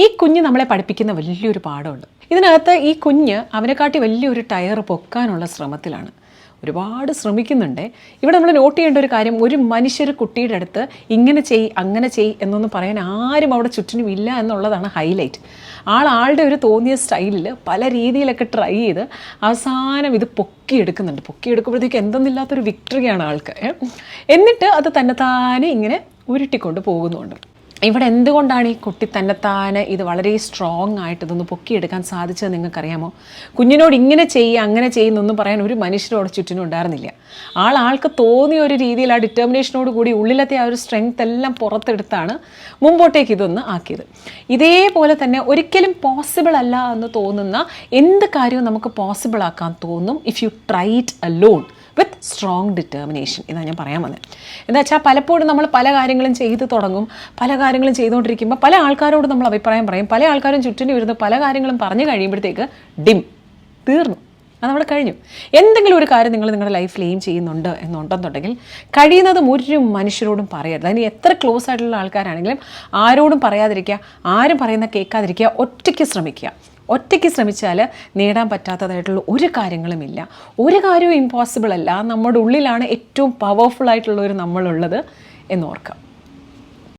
ഈ കുഞ്ഞ് നമ്മളെ പഠിപ്പിക്കുന്ന വലിയൊരു പാഠമുണ്ട്. ഇതിനകത്ത് ഈ കുഞ്ഞ് അവനെക്കാട്ടി വലിയൊരു ടയർ പൊക്കാനുള്ള ശ്രമത്തിലാണ്. ഒരുപാട് ശ്രമിക്കുന്നുണ്ട്. ഇവിടെ നമ്മൾ നോട്ട് ചെയ്യേണ്ട ഒരു കാര്യം ഒരു മനുഷ്യർ കുട്ടിയുടെ അടുത്ത് ഇങ്ങനെ ചെയ് അങ്ങനെ ചെയ് എന്നൊന്നും പറയാൻ ആരും അവിടെ ചുറ്റിനും ഇല്ല എന്നുള്ളതാണ് ഹൈലൈറ്റ് ആൾ ആളുടെ ഒരു തോന്നിയ സ്റ്റൈലിൽ പല രീതിയിലൊക്കെ ട്രൈ ചെയ്ത് അവസാനം ഇത് പൊക്കിയെടുക്കുന്നുണ്ട്. പൊക്കിയെടുക്കുമ്പോഴത്തേക്ക് എന്തെന്നില്ലാത്തൊരു വിക്ടറിയാണ് ആൾക്ക്. എന്നിട്ട് അത് തന്നെത്താനെ ഇങ്ങനെ ഉരുട്ടിക്കൊണ്ട് പോകുന്നുണ്ട്. ഇവിടെ എന്തുകൊണ്ടാണ് ഈ കുട്ടി തന്നെത്താനെ ഇത് വളരെ സ്ട്രോങ് ആയിട്ട് ഇതൊന്ന് പൊക്കിയെടുക്കാൻ സാധിച്ചത് നിങ്ങൾക്കറിയാമോ? കുഞ്ഞിനോട് ഇങ്ങനെ ചെയ്യുക അങ്ങനെ ചെയ്യുന്നൊന്നും പറയാൻ ഒരു മനുഷ്യരോട് ചുറ്റിനും ഉണ്ടായിരുന്നില്ല. ആൾ ആൾക്ക് തോന്നിയ ഒരു രീതിയിൽ ആ ഡിറ്റർമിനേഷനോട് കൂടി ഉള്ളിലത്തെ ആ ഒരു സ്ട്രെങ്ത് എല്ലാം പുറത്തെടുത്താണ് മുമ്പോട്ടേക്ക് ഇതൊന്ന് ആക്കിയത്. ഇതേപോലെ തന്നെ ഒരിക്കലും പോസിബിൾ അല്ല എന്ന് തോന്നുന്ന എന്ത് കാര്യവും നമുക്ക് പോസിബിൾ ആക്കാൻ തോന്നും if you try it alone strong determination ഇതാണ് ഞാൻ പറയാൻ വന്നത് എന്താ വെച്ചാൽ പലപ്പോഴും നമ്മൾ പല കാര്യങ്ങളും ചെയ്തു തുടങ്ങും പല കാര്യങ്ങളും ചെയ്തുകൊണ്ടിരിക്കുമ്പോൾ പല ആൾക്കാരോട് നമ്മൾ അഭിപ്രായം പറയും പല ആൾക്കാരും ചുറ്റിന് വരുന്ന പല കാര്യങ്ങളും പറഞ്ഞു കഴിയുമ്പോഴത്തേക്ക് ഡിം തീർന്നു. അത് നമ്മൾ കഴിഞ്ഞു. എന്തെങ്കിലും ഒരു കാര്യം നിങ്ങൾ നിങ്ങളുടെ ലൈഫിൽ എയിം ചെയ്യുന്നുണ്ട് എന്നുണ്ടെന്നുണ്ടെങ്കിൽ കഴിയുന്നതും ഒരു മനുഷ്യരോടും പറയരുത്. അതിന് എത്ര ക്ലോസ് ആയിട്ടുള്ള ആൾക്കാരാണെങ്കിലും ആരോടും പറയാതിരിക്കുക ആരും പറയുന്ന കേൾക്കാതിരിക്കുക ഒറ്റയ്ക്ക് ശ്രമിക്കുക. ഒറ്റയ്ക്ക് ശ്രമിച്ചാൽ നേടാൻ പറ്റാത്തതായിട്ടുള്ള ഒരു കാര്യങ്ങളുമില്ല ഒരു കാര്യവും ഇമ്പോസിബിൾ അല്ല. നമ്മുടെ ഉള്ളിലാണ് ഏറ്റവും പവർഫുൾ ആയിട്ടുള്ള ഒരു നമ്മളുള്ളത് എന്നോർക്കാം